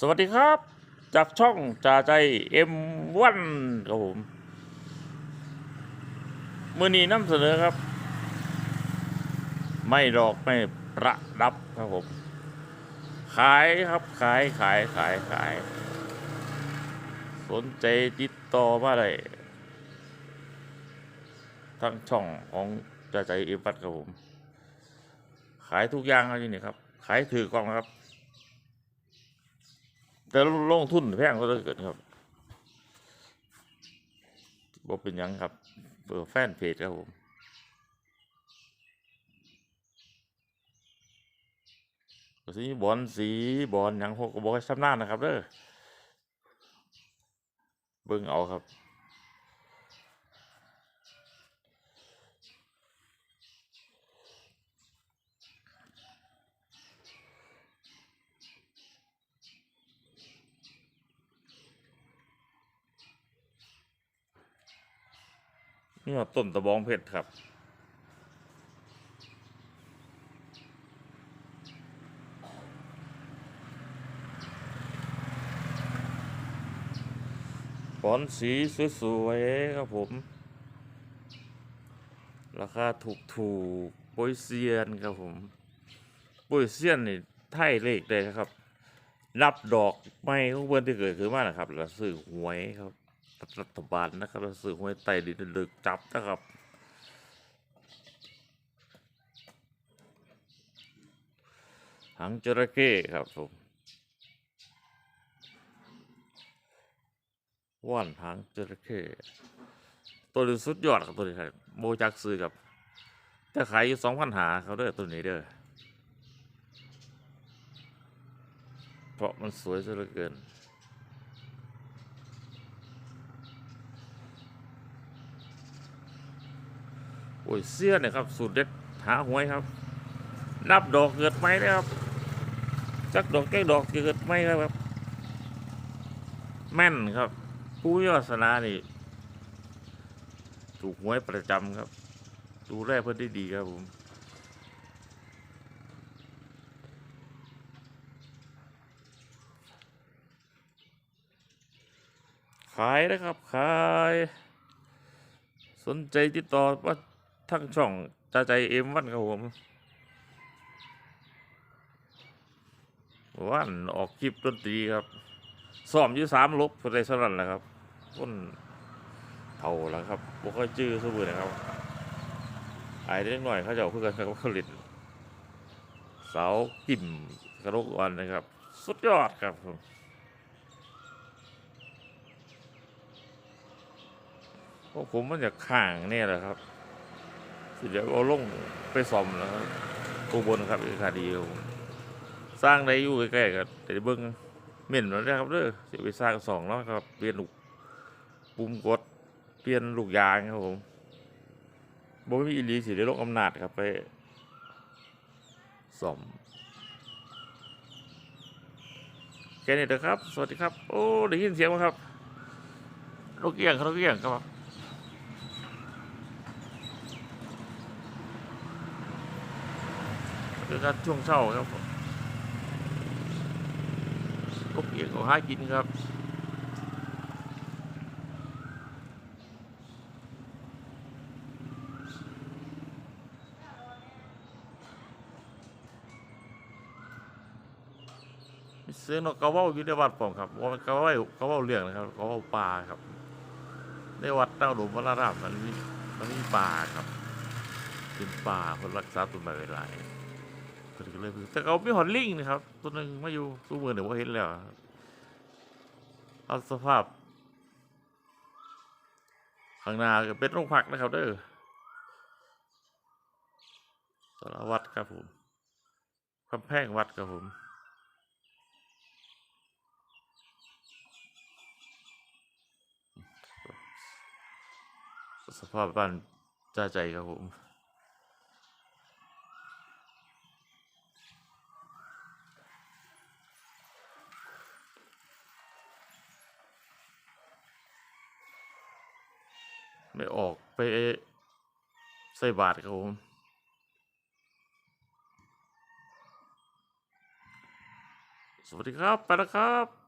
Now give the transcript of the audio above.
สวัสดีครับ จากช่องจ่าใจเอ็มวันครับผมมือนี้นำเสนอครับ ไม่ดอกไม่ประดับครับผม ขายครับขายขายขายขาย สนใจติดต่อมาได้ทั้งช่องของจ่าใจเอ็มวันครับผม ขายทุกอย่างครับที่นี่ครับ ขายถือกล่องครับ แต่ลงทุนแพงก็เกิดครับบ่เป็นยังครับเปิดแฟนเพจครับผมสีบอลสีบอลยังหกบอกให้ชำนาญนะครับเด้อเบิ่งเอาครับ นี่ว่าต้นตะบองเพชรครับ ฟอนสีสวยๆครับผม ราคาถูกถูกๆโปรยเซียนครับผมโปรยเซียนนี่ไทยเลขได้ครับ นับดอกไม้ของเพื่อนที่เกิดขึ้นมานะครับ แล้วซื้อหวยครับ รัฐบาลนะครับแล้วซื้อหวยไต่ดินลึกจับนะครับหางจระเข้ครับผมว่านหางจระเข้ตัวนี้สุดยอดครับตัวนี้ครับโมจักซื้อครับแต่ขายอยู่สองพันหาเขาเด้อตัวนี้เด้อเพราะมันสวยซะเหลือเกิน โอ้ยเสี้ยเนี่ยครับ สูตรเด็ดหาหวยครับ นับดอกเกิดไหมนะครับจักดอกแก้ดอกเกิดไหมครับ แม่นครับ ผู้ยอสนานี่ถูกหวยประจำครับ ดูแลเพื่อนได้ดีครับผมขายนะครับ ขาย สนใจติดต่อว่า ทั้งช่องจ่าใจเอ็มวันครับผมวันออกคลิปดนตรีครับซ้อมอยู่สามลบอะไรสนั่นแหละครับต้นเท่าแล้วครับบ่ค่อยจื้อสู้มือนะครับไอ้เล็กหน่อยเขาจะเอาเพื่อนเขาผลิตเสากิ่มกระโดกวันนะครับ สุดยอดครับผมพวกผมมันจะข้างเนี่ยแหละครับ สิเดี๋ยวเอาลงไปซ่อมแล้วครับกูบนครับอีกคดีครับผมสร้างได้อยู่ใกล้ๆกันแต่เบิ้งเหม็นแล้วนะครับเด้อจะไปสร้างสองแล้วครับเปลี่ยนลูกปุ่มกดเปลี่ยนลูกยางครับผมบ่มีอีหลีสิได้ลงอำนาจครับไปซ่อมแค่นี้เถอะครับ สวัสดีครับ โอ้ ได้ยินเสียงไหมครับนกเอี้ยงครับนกเอี้ยงครับ คือการช่วงเช้าครับผมลูกเอียงของหากินครับมีเสียงนกกระว่าอยู่ในวัดผมครับว่ากระว่ากระว่าเรื่องนะครับกระว่าป่าครับ ในวัดเต้าหลุมวรารามมันมีมันมีป่าครับเป็นป่าคนรักษาต้นไม้ไว้หลาย เพิ่นก็เลยแต่เขาไมีหอนลิงนะครับ ตัวหนึ่งมาอยู่ตู้มือเดี๋ยวว่าเห็นแล้วเอาสภาพข้างหน้าก็เป็นโรงพักนะครับเด้อสารวัตรครับผมกำแพงวัดครับผมสภาพบ้านจ้าใจครับผม ไม่ออกไปใส่บาทครับผมสวัสดีครับ ไปแล้วครับ